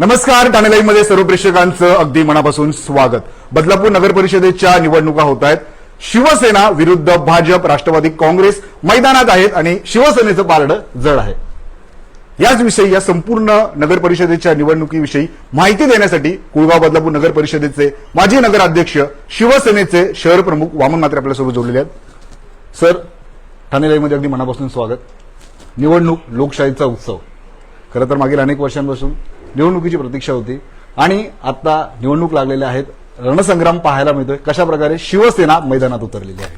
नमस्कार ठाणे सर्व प्रेक्षकांचं अगदी मनापासून स्वागत. बदलापूर नगर परिषदेच्या निवडणुका होत आहेत. शिवसेना विरुद्ध भाजप राष्ट्रवादी काँग्रेस मैदानात आहेत आणि शिवसेनेचं पारडं जड आहे. याच विषयी या संपूर्ण नगर परिषदेच्या निवडणुकीविषयी माहिती देण्यासाठी कुळगाव बदलापूर नगर परिषदेचे माजी नगराध्यक्ष शिवसेनेचे शहर प्रमुख वामन मात्रे आपल्यासोबत जोडलेले आहेत. सर ठाणेलाईमध्ये अगदी मनापासून स्वागत. निवडणूक लोकशाहीचा उत्सव. खरं तर मागील अनेक वर्षांपासून निवडणुकीची प्रतीक्षा होती. आणि आता निवडणूक लागलेल्या आहेत. रणसंग्राम पाहायला मिळतोय. कशा प्रकारे शिवसेना मैदानात उतरलेली आहे.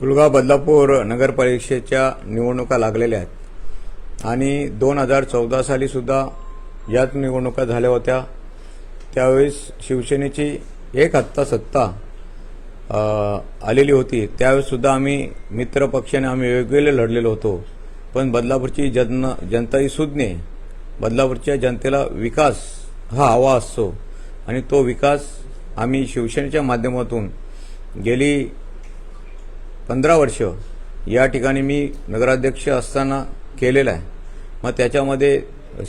कुलगाव बदलापूर नगरपरिषदेच्या निवडणुका लागलेल्या आहेत. आणि दोन हजार चौदा साली सुद्धा याच निवडणुका झाल्या होत्या. त्यावेळेस शिवसेनेची एक हत्ता सत्ता आलेली होती. त्यावेळेससुद्धा आम्ही मित्र पक्षाने आम्ही वेगवेगळे लढलेलो होतो. पण बदलापूरची जन जनता ही सुज्ञ बदलापूरच्या जनतेला विकास हा हवा असतो. आणि तो विकास आम्ही शिवसेनेच्या माध्यमातून गेली पंधरा वर्ष या ठिकाणी मी नगराध्यक्ष असताना केलेला आहे. मग त्याच्यामध्ये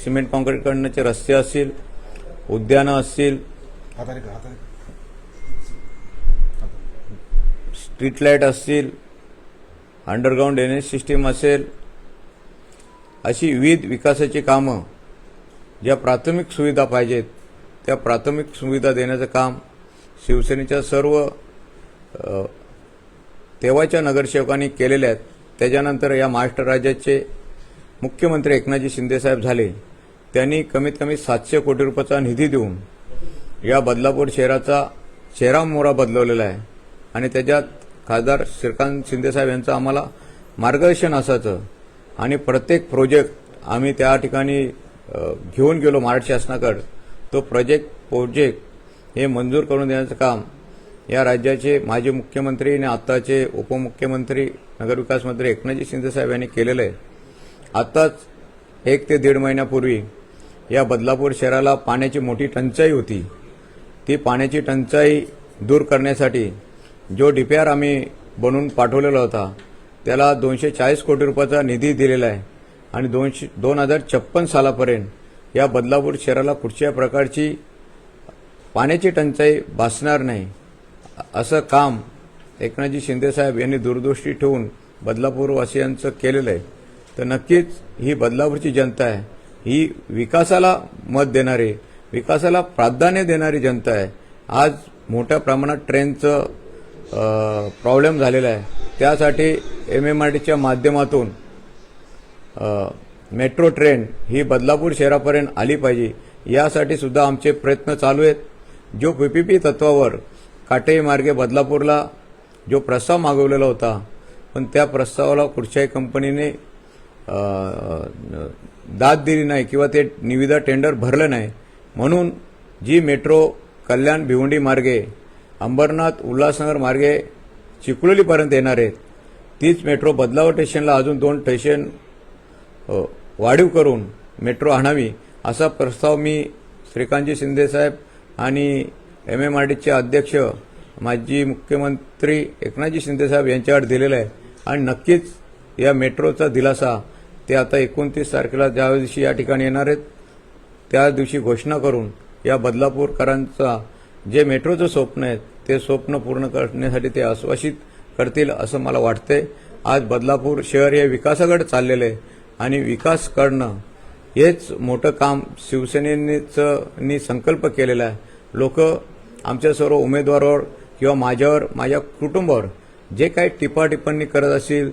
सिमेंट कॉन्क्रीटकडनंचे रस्ते असतील उद्यानं असतील स्ट्रीट लाइट असतील अंडरग्राऊंड ड्रेनेज सिस्टीम असेल अशी विविध विकासाची कामं ज्या प्राथमिक सुविधा पाहिजेत त्या प्राथमिक सुविधा देण्याचं काम शिवसेनेच्या सर्व तेव्हाच्या नगरसेवकांनी केलेल्या आहेत. त्याच्यानंतर या महाराष्ट्र राज्याचे मुख्यमंत्री एकनाथजी शिंदेसाहेब झाले. त्यांनी कमीत कमी सातशे कोटी रुपयाचा निधी देऊन या बदलापूर शहराचा चेहरा मोहरा बदलवलेला आहे. आणि त्याच्यात खासदार श्रीकांत शिंदेसाहेब यांचं आम्हाला मार्गदर्शन असायचं. आणि प्रत्येक प्रोजेक्ट आम्ही त्या ठिकाणी घेऊन गेलो महाराष्ट्र शासनाकडे. तो प्रोजेक्ट प्रोजेक्ट हे मंजूर करून देण्याचं काम या राज्याचे माजी मुख्यमंत्री आणि आत्ताचे उपमुख्यमंत्री नगरविकास मंत्री एकनाथजी शिंदेसाहेब यांनी केलेलं आहे. आत्ताच एक ते दीड महिन्यापूर्वी या बदलापूर शहराला पाण्याची मोठी टंचाई होती. ती पाण्याची टंचाई दूर करण्यासाठी जो डीपीआर आम्ही बनवून पाठवलेला होता त्याला दोनशे चाळीस कोटी रुपयाचा निधी दिलेला आहे. आणि दोनशे दोन हजार छप्पन सालापर्यंत या बदलापूर शहराला कुठच्या प्रकारची पाण्याची टंचाई भासणार नाही. असं काम एकनाथजी शिंदेसाहेब यांनी दूरदृष्टी ठेवून बदलापूरवासियांचं केलेलं आहे. तर नक्कीच ही बदलापूरची जनता आहे. ही विकासाला मत देणारी विकासाला प्राधान्य देणारी जनता आहे. आज मोठ्या प्रमाणात ट्रेनचं प्रॉब्लेम झालेला आहे. त्यासाठी एम एम आर टीच्या माध्यमातून मेट्रो ट्रेन ही बदलापूर शहरापर्यंत आली पाहिजे यासाठी सुद्धा आमचे प्रयत्न चालू आहेत. जो पीपीपी तत्वावर काटेई मार्गे बदलापूरला जो प्रस्ताव मागवलेला होता पण त्या प्रस्तावाला कुठच्याही कंपनीने दाद दिली नाही किंवा ते निविदा टेंडर भरलं नाही. म्हणून जी मेट्रो कल्याण भिवंडी मार्गे अंबरनाथ उल्हासनगर मार्गे चिखलोलीपर्यंत येणार आहेत तीच मेट्रो बदलाव स्टेशनला अजून दोन स्टेशन वाढीव करून मेट्रो आणावी असा प्रस्ताव मी श्रीकांतजी शिंदेसाहेब आणि एम एम आर डीचे अध्यक्ष माजी मुख्यमंत्री एकनाथजी शिंदेसाहेब यांच्याकडे दिलेला आहे. आणि नक्कीच या मेट्रोचा दिलासा ते आता एकोणतीस तारखेला ज्या दिवशी या ठिकाणी येणार आहेत त्या दिवशी घोषणा करून या बदलापूरकरांचा जे मेट्रोचं स्वप्न आहे ते स्वप्न पूर्ण करण्यासाठी ते आश्वासित करतील असं मला वाटतंय. आज बदलापूर शहर हे विकासाकडे चाललेलं आहे. आणि विकास करणं हेच मोठं काम शिवसेनेचं संकल्प केलेला आहे. लोक आमच्या सर्व उमेदवारावर किंवा माझ्यावर माझ्या कुटुंबावर जे काही टिपाटिप्पणी करत असतील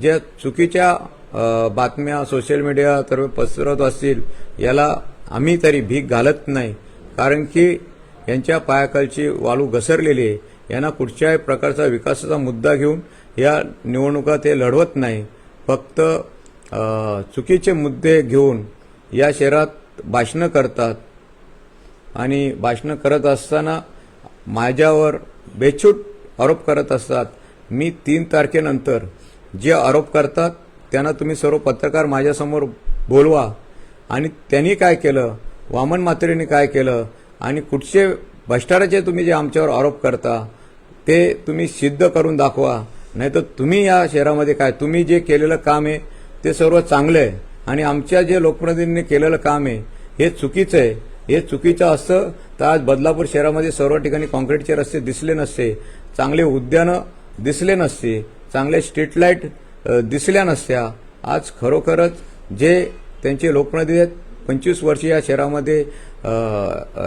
ज्या चुकीच्या बातम्या सोशल मीडियातर्फे पसरत असतील याला आम्ही तरी भीक घालत नाही. कारण की यांच्या पायाखालची वाळू घसरलेली आहे. यांना कुठच्याही प्रकारचा विकासाचा मुद्दा घेऊन या निवडणुका ते लढवत नाही. फक्त चुकीचे मुद्दे घेऊन या शहरात भाषणं करतात आणि भाषणं करत असताना माझ्यावर बेछूट आरोप करत असतात. मी तीन तारखेनंतर जे आरोप करतात त्यांना तुम्ही सर्व पत्रकार माझ्यासमोर बोलवा. आणि त्यांनी काय केलं? वामन म्हात्रेंनी काय केलं? आणि कुठचे भ्रष्टाचाराचे तुम्ही जे आमच्यावर आरोप करता ते तुम्ही सिद्ध करून दाखवा. नाहीतर तुम्ही या शहरामध्ये काय? तुम्ही जे केलेलं काम आहे ते सर्व चांगलं आहे. आणि आमच्या जे लोकप्रतिनिधींनी केलेलं काम आहे हे चुकीचं आहे. हे चुकीचं असतं तर आज बदलापूर शहरामध्ये सर्व ठिकाणी कॉन्क्रीटचे रस्ते दिसले नसते चांगले उद्यानं दिसले नसते चांगले स्ट्रीट लाइट दिसल्या नसत्या. आज खरोखरच जे त्यांचे लोकप्रतिनिधी आहेत पंचवीस वर्ष या शहरामध्ये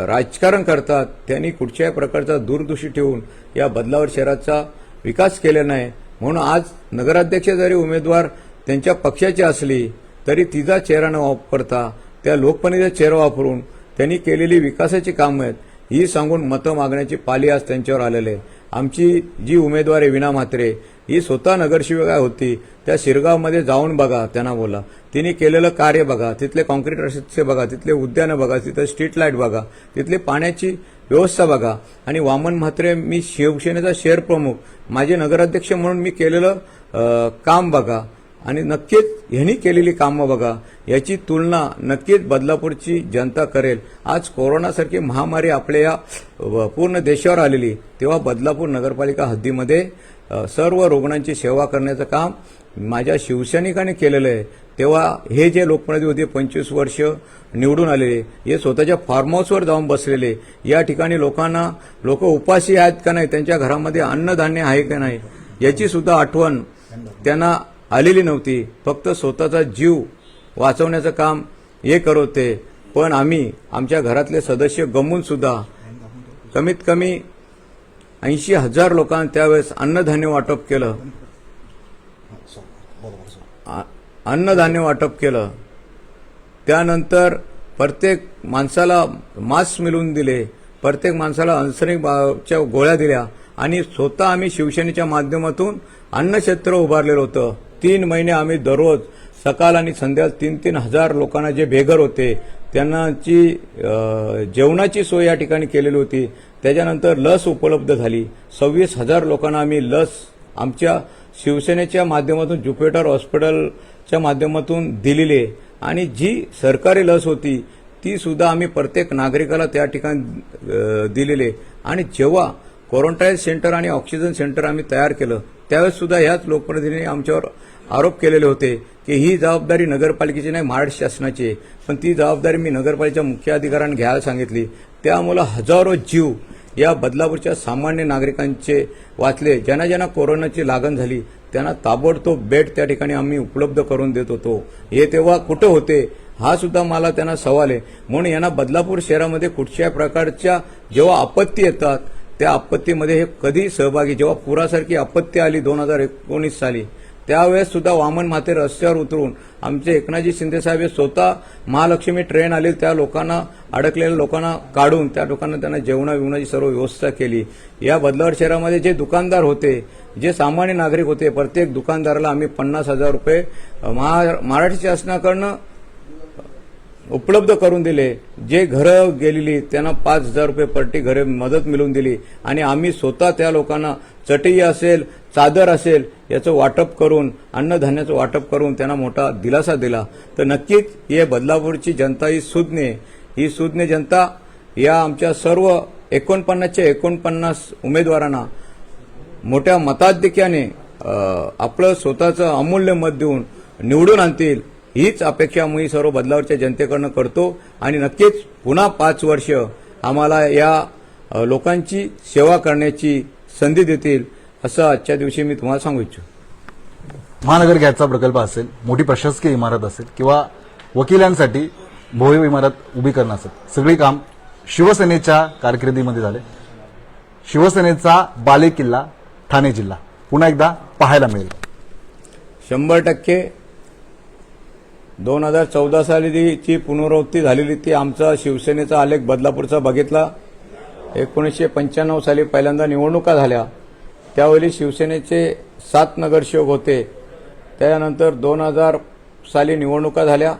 राजकारण करतात त्यांनी कुठच्याही प्रकारचा दूरदृष्टी ठेवून या बदलावर शहराचा विकास केला नाही. म्हणून आज नगराध्यक्ष जरी उमेदवार त्यांच्या पक्षाची असली तरी तिचा चेहरा न वापरता त्या लोकपणीचा चेहरा वापरून त्यांनी केलेली विकासाची कामं आहेत ही सांगून मतं मागण्याची पाली आज त्यांच्यावर आलेली आहे आमची जी उमेदवार आहे विना म्हात्रे ही स्वतः नगरसेविका होती त्या शिरगावमध्ये जाऊन बघा त्यांना बोला. तिने केलेलं कार्य बघा तिथले कॉन्क्रीट रस्ते बघा तिथले उद्यानं बघा तिथं स्ट्रीट लाइट बघा तिथले पाण्याची व्यवस्था बघा. आणि वामन म्हात्रे मी शिवसेनेचा शहर प्रमुख माझे नगराध्यक्ष म्हणून मी केलेलं काम बघा. आणि नक्कीच ह्यांनी केलेली कामं बघा. याची तुलना नक्कीच बदलापूरची जनता करेल. आज कोरोनासारखी महामारी आपल्या या व पूर्ण देशावर आलेली तेव्हा बदलापूर नगरपालिका हद्दीमध्ये सर्व रुग्णांची सेवा करण्याचं काम माझ्या शिवसैनिकाने केलेलं आहे. तेव्हा हे जे लोकप्रतिनिधी होते पंचवीस वर्ष निवडून आलेले हे स्वतःच्या फार्म हाऊसवर जाऊन बसलेले या ठिकाणी लोकांना लोक उपाशी आहेत का नाही त्यांच्या घरामध्ये अन्नधान्य आहे का नाही याची सुद्धा आठवण त्यांना आलेली नव्हती. फक्त स्वतःचा जीव वाचवण्याचं काम हे करत होते. पण आम्ही आमच्या घरातले सदस्य गमवून सुद्धा कमीत कमी ऐंशी हजार लोकांना त्यावेळेस अन्नधान्य वाटप केलं. अन्नधान्य वाटप केलं. त्यानंतर प्रत्येक माणसाला मास्क मिळवून दिले. प्रत्येक माणसाला अन्सरिंगच्या गोळ्या दिल्या. आणि स्वतः आम्ही शिवसेनेच्या माध्यमातून अन्नक्षेत्र उभारलेलं होतं. तीन महिने आम्ही दररोज सकाळ आणि संध्या तीन तीन हजार लोकांना जे बेघर होते त्यांनाची जेवणाची सोय या ठिकाणी केलेली होती. त्याच्यानंतर लस उपलब्ध झाली. सव्वीस हजार लोकांना आम्ही लस आमच्या शिवसेनेच्या माध्यमातून ज्युपिटर हॉस्पिटलच्या माध्यमातून दिलेली आहे. आणि जी सरकारी लस होती ती सुद्धा आम्ही प्रत्येक नागरिकाला त्या ठिकाणी दिलेले दिलेली आणि जेव्हा क्वारंटाईन सेंटर आणि ऑक्सिजन सेंटर आम्ही तयार केलं त्यावेळेस सुद्धा ह्याच लोकप्रतिनिधींनी आमच्यावर आरोप केलेले होते की ही जबाबदारी नगरपालिकेची नाही महाराष्ट्र शासनाची आहे. पण ती जबाबदारी मी नगरपालिकेच्या मुख्य अधिकाऱ्यांना घ्यायला सांगितली. त्यामुळं हजारो जीव या बदलापूरच्या सामान्य नागरिकांचे वाचले. ज्यांना ज्यांना कोरोनाची लागण झाली त्यांना ताबडतोब बेड त्या ठिकाणी आम्ही उपलब्ध करून देत होतो. हे तेव्हा कुठं होते हा सुद्धा मला त्यांना सवाल आहे. म्हणून यांना बदलापूर शहरामध्ये कुठच्याही प्रकारच्या जेव्हा आपत्ती येतात त्या आपत्तीमध्ये हे कधी सहभागी जेव्हा पुरासारखी आपत्ती आली दोन हजार एकोणीस साली त्यावेळेस सुद्धा वामन म्हाते रस्त्यावर उतरून आमचे एकनाथजी शिंदे साहेब हे स्वतः महालक्ष्मी ट्रेन आली. त्या लोकांना अडकलेल्या लोकांना काढून त्या लोकांना त्यांना जेवणा विवणाची सर्व व्यवस्था केली. या बदलावर शहरामध्ये जे दुकानदार होते जे सामान्य नागरिक होते प्रत्येक दुकानदाराला आम्ही पन्नास हजार रुपये महा- महाराष्ट्र शासनाकडनं उपलब्ध करून दिले. जे घरं गेलेली त्यांना पाच हजार रुपये प्रति घरे मदत मिळवून दिली. आणि आम्ही स्वतः त्या लोकांना चटई असेल चादर असेल याचं वाटप करून अन्नधान्याचं वाटप करून त्यांना मोठा दिलासा दिला. तर नक्कीच हे बदलापूरची जनता ही सुज्ञ ही सुज्ञ जनता या आमच्या सर्व एकोणपन्नासच्या एकोणपन्नास उमेदवारांना मोठ्या मताधिक्याने आपलं स्वतःचं अमूल्य मत देऊन निवडून आणतील. हीच अपेक्षा मी सर्व बदलावरच्या जनतेकडनं करतो आणि नक्कीच पुन्हा पाच वर्ष आम्हाला या लोकांची सेवा करण्याची संधी देतील असं आजच्या दिवशी मी तुम्हाला सांगू इच्छितो. महानगर गॅसचा प्रकल्प असेल मोठी प्रशासकीय इमारत असेल किंवा वकिलांसाठी भव्य इमारत उभी करणं असेल सगळी काम शिवसेनेच्या कारकिर्दीमध्ये झाले. शिवसेनेचा बालेकिल्ला ठाणे जिल्हा. पुन्हा एकदा पाहायला मिळेल. शंभर टक्के दोन हजार चौदा साली ची पुनरावृत्ती झालेली ती आमचा शिवसेनेचा आलेख बदलापूरचा बघितला. एकोणीसशे पंच्याण्णव साली पहिल्यांदा निवडणुका झाल्या. त्यावेळी शिवसेनेचे सात नगरसेवक होते. त्यानंतर दोन हजार साली निवडणुका झाल्या.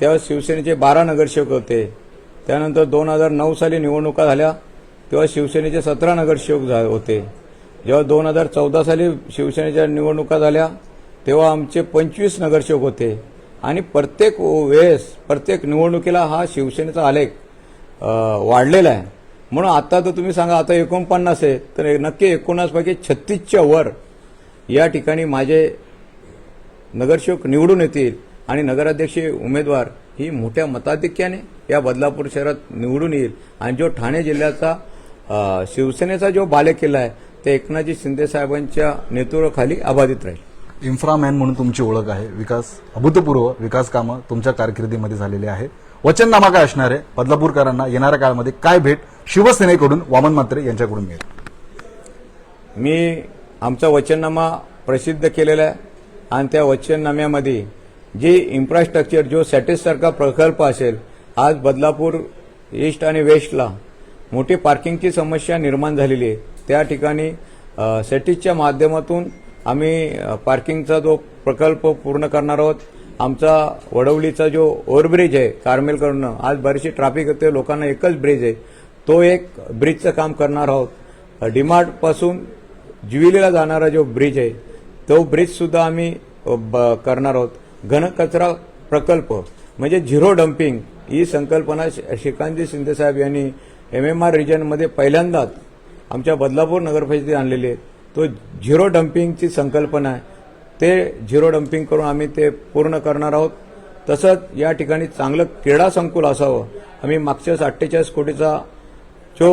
त्यावेळेस शिवसेनेचे बारा नगरसेवक होते. त्यानंतर दोन हजार नऊ साली निवडणुका झाल्या. तेव्हा शिवसेनेचे सतरा नगरसेवक झा- होते. जेव्हा दोन हजार चौदा साली शिवसेनेच्या निवडणुका झाल्या तेव्हा आमचे पंचवीस नगरसेवक होते. आणि प्रत्येक वेळेस प्रत्येक निवडणुकीला हा शिवसेनेचा आलेख वाढलेला आहे. म्हणून आता तर तुम्ही सांगा आता एकोणपन्नास आहे तर नक्की एकोणासपैकी छत्तीसच्या वर या ठिकाणी माझे नगरसेवक निवडून येतील आणि नगराध्यक्ष उमेदवार ही मोठ्या मताधिक्याने या बदलापूर शहरात निवडून येईल. आणि जो ठाणे जिल्ह्याचा शिवसेनेचा जो बालेकिल्ला आहे ते एकनाथजी शिंदे साहेबांच्या नेतृत्वाखाली अबाधित राहील. इन्फ्रामॅन म्हणून तुमची ओळख आहे. विकास अभूतपूर्व विकास कामं तुमच्या कारकिर्दीमध्ये झालेली आहे. वचननामा काय असणार आहे? बदलापूरकरांना येणाऱ्या काळामध्ये काय भेट शिवसेनेकडून वामन मात्रे यांच्याकडून मिळेल? मी आमचा वचननामा प्रसिद्ध केलेला आहे आणि त्या वचननाम्यामध्ये जे इन्फ्रास्ट्रक्चर जो सॅटिससारखा प्रकल्प असेल आज बदलापूर ईस्ट आणि वेस्टला मोठी पार्किंगची समस्या निर्माण झालेली आहे. त्या ठिकाणी अ, सॅटिसच्या माध्यमातून आम्ही पार्किंगचा जो प्रकल्प पूर्ण करणार आहोत आमचा वडवलीचा जो ओव्हरब्रिज आहे कारमेलकडनं आज बरीचशी ट्रॅफिक होते लोकांना एकच ब्रिज आहे. तो एक ब्रिजचं काम करणार आहोत. डीमार्टपासून जुविलीला जाणारा जो ब्रिज आहे तो ब्रिजसुद्धा आम्ही ब- करणार आहोत. घनकचरा प्रकल्प म्हणजे झिरो डम्पिंग ही संकल्पना श- श्रीकांतजी शिंदेसाहेब यांनी एम एम आर रिजनमध्ये पहिल्यांदाच आमच्या बदलापूर नगरपरिषदेत आणलेली आहे. तो झिरो डम्पिंगची संकल्पना आहे. ते झिरो डम्पिंग करून आम्ही ते पूर्ण करणार आहोत. तसंच या ठिकाणी चांगलं क्रीडा संकुल असावं. आम्ही मागच्याच अठ्ठेचाळीस कोटीचा जो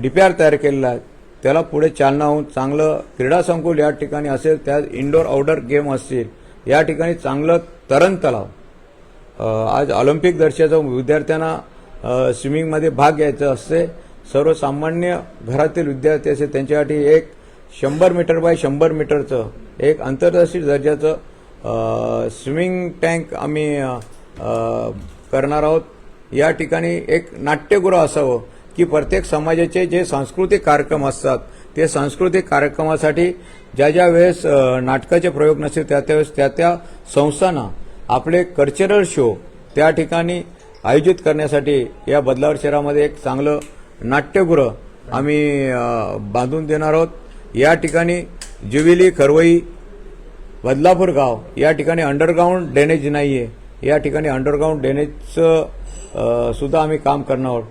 डीपीआर तयार केलेला आहे त्याला पुढे चालना होऊन चांगलं क्रीडा संकुल या ठिकाणी असेल त्यात इनडोअर आउटडोअर गेम असतील या ठिकाणी चांगलं तरण तलाव. आज ऑलिम्पिक दर्जाचं विद्यार्थ्यांना स्विमिंगमध्ये भाग घ्यायचा असते. सर्वसामान्य घरातील विद्यार्थी असे त्यांच्यासाठी एक शंभर मीटर बाय शंभर मीटरचं एक आंतरराष्ट्रीय दर्जाचं स्विमिंग टँक आम्ही करणार आहोत. या ठिकाणी एक नाट्यगृह असावं की प्रत्येक समाजाचे जे सांस्कृतिक कार्यक्रम असतात ते सांस्कृतिक कार्यक्रमासाठी ज्या ज्या वेळेस नाटकाचे प्रयोग नसतील त्या त्यावेळेस त्या त्या संस्थांना आपले कल्चरल शो त्या ठिकाणी आयोजित करण्यासाठी या बदलावर शहरामध्ये एक चांगलं नाट्यगृह आम्ही बांधून देणार आहोत. या ठिकाणी जुविली खरवई बदलापूर गाव या ठिकाणी अंडरग्राऊंड ड्रेनेज आहे या ठिकाणी अंडरग्राऊंड ड्रेनेजचं सुद्धा आम्ही काम करणार आहोत.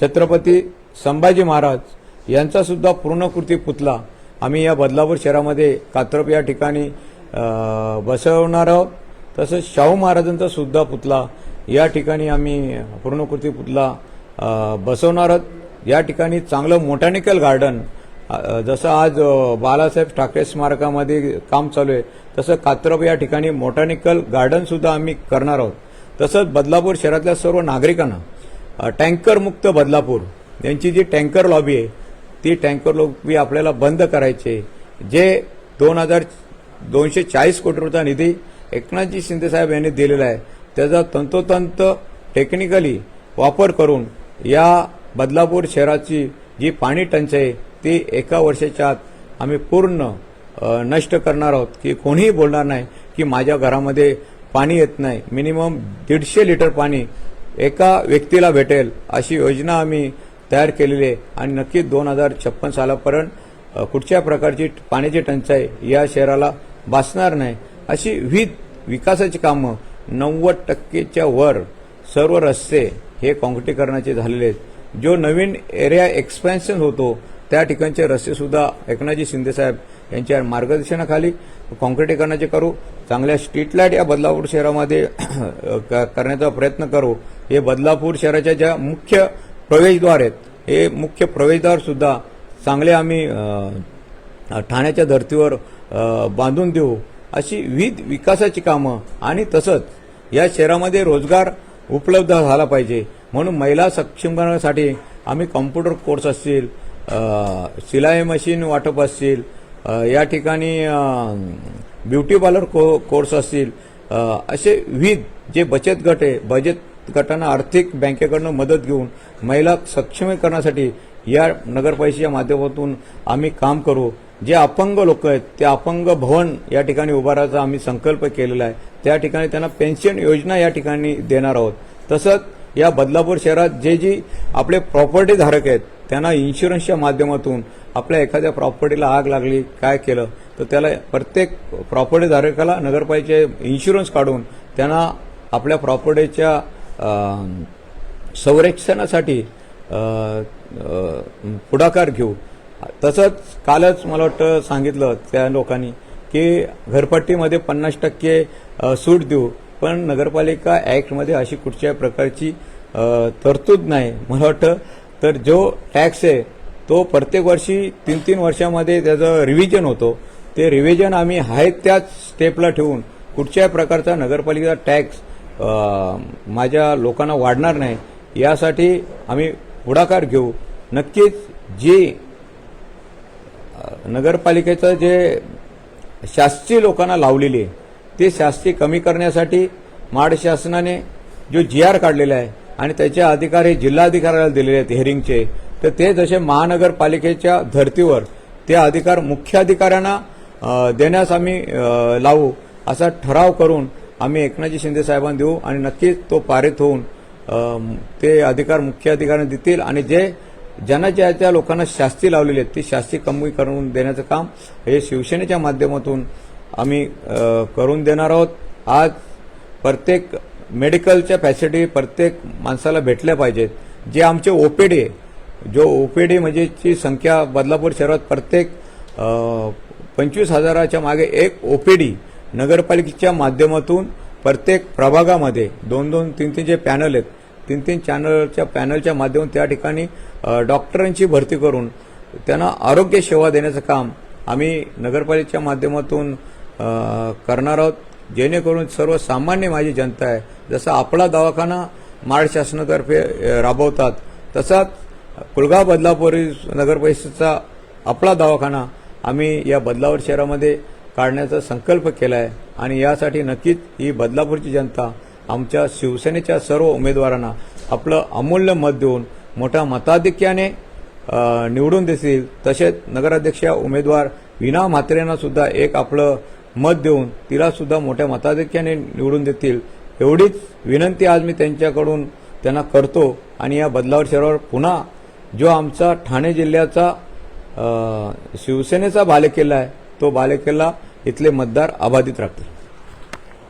छत्रपती संभाजी महाराज यांचासुद्धा पूर्णकृती पुतला आम्ही या बदलापूर शहरामध्ये कात्रप या ठिकाणी बसवणार आहोत. तसंच शाहू महाराजांचा सुद्धा पुतला या ठिकाणी आम्ही पूर्णकृती पुतला बसवणार आहोत. या ठिकाणी चांगलं मोटॅनिकल गार्डन जसं आज बालासाहेब बाळासाहेब ठाकरे स्मारकामध्ये काम चालू आहे तसं कात्रप या ठिकाणी मोटॅनिकल गार्डनसुद्धा आम्ही करणार आहोत तसंच बदलापूर शहरातल्या सर्व नागरिकांना टँकरमुक्त बदलापूर यांची जी टँकर लॉबी आहे ती टँकर लॉबी आपल्याला बंद करायची आहे. जे दोन हजार दोनशे चाळीस कोटी रुपयाचा निधी एकनाथजी शिंदेसाहेब यांनी दिलेला आहे त्याचा तंतोतंत टेक्निकली वापर करून या बदलापूर शहराची जी पाणी टंचाई ती एका वर्षाच्या आत आम्ही पूर्ण नष्ट करणार आहोत की कोणीही बोलणार नाही की माझ्या घरामध्ये पाणी येत नाही. मिनिमम दीडशे लिटर पाणी एका व्यक्तीला भेटेल अशी योजना आम्ही तयार केलेली आहे. आणि नक्कीच दोन हजार छप्पन सालापर्यंत कुठच्या प्रकारची पाण्याची टंचाई या शहराला भासणार नाही. अशी विविध विकासाची कामं नव्वद टक्केच्या वर सर्व रस्ते हे काँक्रिटीकरणाचे झालेले आहेत. जो नवीन एरिया एक्सपेन्शन होतो त्या ठिकाणचे रस्तेसुद्धा एकनाथजी शिंदेसाहेब यांच्या मार्गदर्शनाखाली काँक्रिटीकरणाचे करू. चांगल्या स्ट्रीट लाइट या बदलापूर शहरामध्ये क- करण्याचा प्रयत्न करू. हे बदलापूर शहराच्या ज्या मुख्य प्रवेशद्वार आहेत हे मुख्य प्रवेशद्वार सुद्धा चांगले आम्ही ठाण्याच्या धर्तीवर बांधून देऊ. अशी विविध विकासाची कामं आणि तसंच या शहरामध्ये रोजगार उपलब्ध झाला पाहिजे. म्हणून महिला सक्षमीकरणासाठी आम्ही कॉम्प्युटर कोर्स असतील शिलाई मशीन वाटप असतील या ठिकाणी ब्युटी पार्लर को कोर्स असतील असे विविध जे बचत गट आहे बचत गटांना आर्थिक बँकेकडनं मदत घेऊन महिला सक्षमीकरणासाठी या नगरपालिकेच्या माध्यमातून आम्ही काम करू. जे अपंग लोक आहेत ते अपंग भवन या ठिकाणी उभारायचा आम्ही संकल्प केलेला आहे. त्या ठिकाणी त्यांना पेन्शन योजना या ठिकाणी देणार आहोत. तसंच या बदलापूर शहरात जे जी आपले प्रॉपर्टी धारक आहेत त्यांना इन्शुरन्सच्या माध्यमातून आपल्या एखाद्या प्रॉपर्टीला आग लागली काय केलं तर त्याला प्रत्येक प्रॉपर्टी धारकाला नगरपालिकेचे इन्शुरन्स काढून त्यांना आपल्या प्रॉपर्टीच्या संरक्षणासाठी पुढाकार घेऊ. तसंच कालच मला वाटतं सांगितलं त्या लोकांनी की घरपट्टीमध्ये पन्नास टक्के सूट देऊ पण नगरपालिका ॲक्टमध्ये अशी कुठच्याही प्रकारची तरतूद नाही. मला वाटतं तर जो टॅक्स आहे तो प्रत्येक वर्षी तीन तीन वर्षामध्ये त्याचं रिव्हिजन होतो. ते रिव्हिजन आम्ही आहे त्याच स्टेपला ठेवून कुठच्याही प्रकारचा नगरपालिकेचा टॅक्स माझ्या लोकांना वाढणार नाही यासाठी आम्ही पुढाकार घेऊ. नक्कीच जी नगरपालिकेचं जे शास्ती लोकांना लावलेली आहे ते शास्ती कमी करण्यासाठी महाड शासनाने जो जी आर काढलेला आहे आणि त्याचे अधिकार हे जिल्हाधिकाऱ्याला दिलेले आहेत हेरिंगचे तर ते जसे महानगरपालिकेच्या धर्तीवर ते अधिकार मुख्य अधिकाऱ्यांना देण्यास आम्ही लावू असा ठराव करून आम्ही एकनाथजी शिंदे साहेबांना देऊ आणि नक्कीच तो पारित होऊन ते अधिकार मुख्य अधिकाऱ्यांना देतील आणि जे ज्यांना ज्या त्या लोकांना शास्ती लावलेली आहेत ती शास्ती कमी करून देण्याचं काम हे शिवसेनेच्या माध्यमातून आम्ही करून देणार आहोत. आज प्रत्येक मेडिकलच्या फॅसिलिटी प्रत्येक माणसाला भेटल्या पाहिजेत. जे आमचे ओपीडी आहे जो ओपीडी म्हणजे ची संख्या बदलापूर शहरात प्रत्येक पंचवीस हजाराच्या मागे एक ओपीडी नगरपालिकेच्या माध्यमातून प्रत्येक प्रभागामध्ये दोन दोन तीन तीन जे पॅनल आहेत तीन तीन चॅनलच्या पॅनलच्या माध्यमातून त्या ठिकाणी डॉक्टरांची भरती करून त्यांना आरोग्य सेवा देण्याचं काम आम्ही नगरपालिकेच्या माध्यमातून करणार आहोत. जेणेकरून सर्वसामान्य माझी जनता आहे. जसा आपला दवाखाना महाराष्ट्र शासनातर्फे राबवतात तसाच कुलगाव बदलापूर नगर परिषदचा आपला दवाखाना आम्ही या बदलापूर शहरामध्ये काढण्याचा संकल्प केला आहे आणि यासाठी नक्कीच ही बदलापूरची जनता आमच्या शिवसेनेच्या सर्व उमेदवारांना आपलं अमूल्य मत देऊन मोठ्या मताधिक्याने निवडून देतील. तसेच नगराध्यक्ष उमेदवार विना म्हात्रेंना सुद्धा एक आपलं मत देऊन तिला सुद्धा मोठ्या मताधिक्याने निवडून देतील एवढीच विनंती आज मी त्यांच्याकडून त्यांना करतो. आणि या बदलावर शहरावर पुन्हा जो आमचा ठाणे जिल्ह्याचा शिवसेनेचा बालेकिल्ला आहे तो बालेकिल्ला इथले मतदार अबाधित राखतील.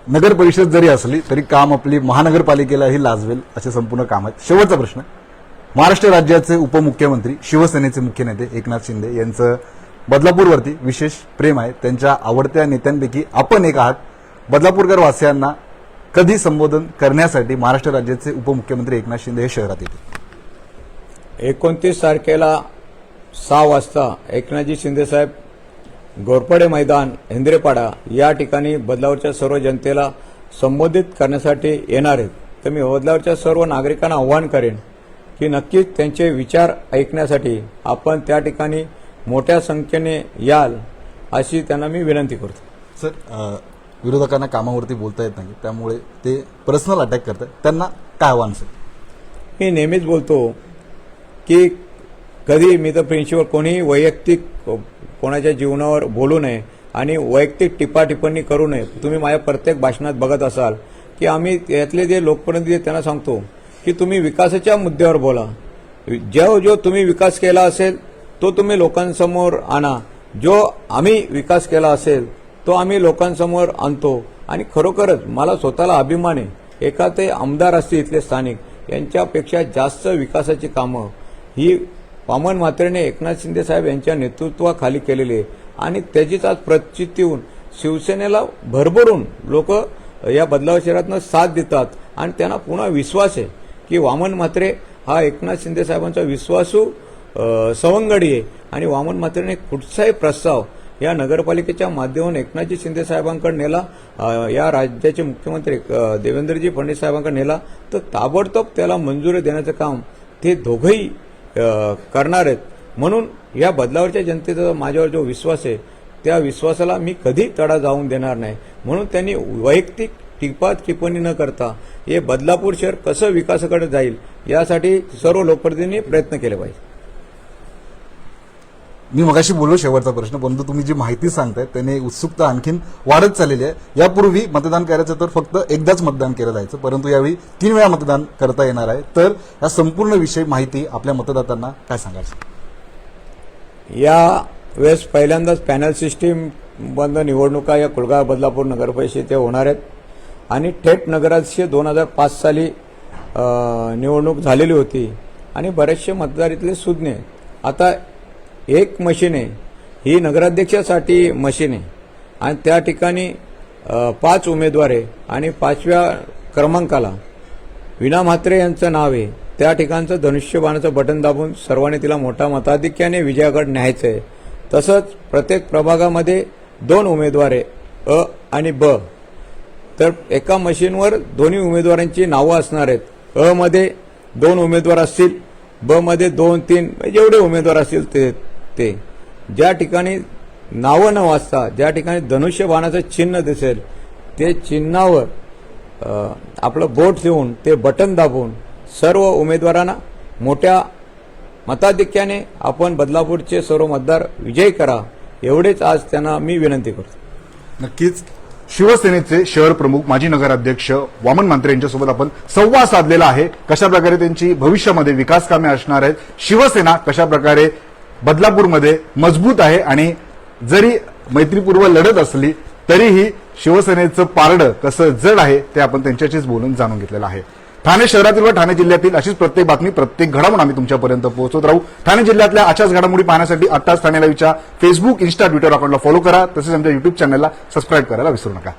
नगर परिषद जरी असली तरी काम आपली महानगरपालिकेलाही लाजवेल असे संपूर्ण काम आहेत. शेवटचा प्रश्न महाराष्ट्र राज्याचे उपमुख्यमंत्री शिवसेनेचे मुख्य नेते एकनाथ शिंदे यांचं बदलापूरवरती विशेष प्रेम आहे. त्यांच्या आवडत्या नेत्यांपैकी आपण एक आहात. बदलापूरकर वासियांना कधी संबोधन करण्यासाठी महाराष्ट्र राज्याचे उपमुख्यमंत्री एकनाथ शिंदे हे शहरात येतील? एकोणतीस तारखेला सहा वाजता एकनाथजी शिंदेसाहेब गोरपडे मैदान हिंद्रेपाडा या ठिकाणी बदलावरच्या सर्व जनतेला संबोधित करण्यासाठी येणार आहेत. तर मी बदलावरच्या सर्व नागरिकांना आव्हान करेन की नक्कीच त्यांचे विचार ऐकण्यासाठी आपण त्या ठिकाणी मोठ्या संख्येने याल अशी त्यांना मी विनंती करतो. सर विरोधकांना कामावरती बोलता येत नाही त्यामुळे ते पर्सनल अटॅक करतात. त्यांना काय आव्हान सर? मी नेहमीच बोलतो की कधी मी तर प्रिन्सिपल कोणीही वैयक्तिक कोणाच्या जीवनावर बोलू नये आणि वैयक्तिक टिप्पा टिप्पणी करू नये. तुम्ही माझ्या प्रत्येक भाषणात बघत असाल की आम्ही यातले जे लोकप्रतिनिधी आहेत त्यांना सांगतो की तुम्ही विकासाच्या मुद्द्यावर बोला. जो जो तुम्ही विकास केला असेल तो तुम्ही लोकांसमोर आणा. जो आम्ही विकास केला असेल तो आम्ही लोकांसमोर आणतो. आणि खरोखरच मला स्वतःला अभिमान आहे एका ते आमदार असतील इथले स्थानिक यांच्यापेक्षा जास्त विकासाची कामं ही वामन मात्रेने एकनाथ शिंदे साहेब यांच्या नेतृत्वाखाली केलेली आहे. आणि त्याचीच आज प्रचिती होऊन शिवसेनेला भरभरून लोक या बदलाव शहरातनं साथ देतात. आणि त्यांना पुन्हा विश्वास आहे की वामन म्हात्रे हा एकनाथ शिंदे साहेबांचा विश्वासू सवंगडी आहे. आणि वामन म्हात्रेने कुठचाही प्रस्ताव या नगरपालिकेच्या माध्यमातून एकनाथजी शिंदे साहेबांकडे नेला या राज्याचे मुख्यमंत्री देवेंद्रजी फडणवीस साहेबांकडे नेला तर ताबडतोब त्याला मंजुरी देण्याचं काम ते दोघंही करणार आहेत. म्हणून या बदलावरच्या जनतेचा माझ्यावर जो विश्वास आहे त्या विश्वासाला मी कधी तडा जाऊन देणार नाही. म्हणून त्यांनी वैयक्तिक टिपात टिप्पणी न करता हे बदलापूर शहर कसं विकासाकडे जाईल यासाठी सर्व लोकप्रतिनिधींनी प्रयत्न केले पाहिजे. मी मगाशी बोललो शेवटचा प्रश्न परंतु तुम्ही जी माहिती सांगताय त्याने उत्सुकता आणखीन वाढत चाललेली आहे. यापूर्वी मतदान करायचं तर फक्त एकदाच मतदान केलं जायचं परंतु यावेळी तीन वेळा मतदान करता येणार आहे. तर या संपूर्ण विषय माहिती आपल्या मतदातांना काय सांगायचं? या वेळेस पहिल्यांदाच पॅनल सिस्टीम बंद निवडणुका या कुलगाव बदलापूर नगरपरिषदेच्या होणार आहेत. आणि थेट नगराचे दोन हजार पाच साली निवडणूक झालेली होती. आणि बरेचसे मतदार इथले सुज्ञ आता एक मशीन आहे. ही नगराध्यक्षासाठी मशीन आहे. आणि त्या ठिकाणी पाच उमेदवार आहे आणि पाचव्या क्रमांकाला विना म्हात्रे यांचं नाव आहे. त्या ठिकाणचं धनुष्यबाणाचं बटन दाबून सर्वांनी तिला मोठा मताधिक्याने विजयाकडे न्यायचं आहे. तसंच प्रत्येक प्रभागामध्ये दोन उमेदवार आहे अ आणि ब. तर एका मशीनवर दोन्ही उमेदवारांची नावं असणार आहेत. अ मध्ये दोन उमेदवार असतील ब मध्ये दोन तीन म्हणजे जेवढे उमेदवार असतील ते. ते ज्या ठिकाणी नावं न वाचता ज्या ठिकाणी धनुष्यबाणाचं चिन्ह दिसेल ते चिन्हावर आपलं बोट देऊन ते बटन दाबून सर्व उमेदवारांना मोठ्या मताधिक्याने आपण बदलापूरचे सर्व मतदार विजय करा. एवढेच आज त्यांना मी विनंती करतो. नक्कीच. शिवसेनेचे शहर प्रमुख माजी नगराध्यक्ष वामन मांत्रे यांच्यासोबत आपण संवाद साधलेला आहे. कशा प्रकारे त्यांची भविष्यामध्ये विकास कामे असणार आहेत? शिवसेना कशा प्रकारे बदलापूरमध्ये मजबूत आहे आणि जरी मैत्रीपूर्व लढत असली तरीही शिवसेनेचं पारडं कसं जड आहे ते आपण त्यांच्याशीच बोलून जाणून घेतलेलं आहे. ठाणे शहरातील व ठाणे जिल्ह्यातील अशीच प्रत्येक बातमी प्रत्येक घडामोड आम्ही तुमच्यापर्यंत पोहोचत राहू. ठाणे जिल्ह्यातल्या अशाच घडामोडी पाहण्यासाठी आत्ताच ठाणे लाईव्हच्या फेसबुक इन्स्टा ट्विटर अकाउंटला फॉलो करा. तसेच आमच्या युट्यूब चॅनलला सबस्क्राईब करायला विसरू नका.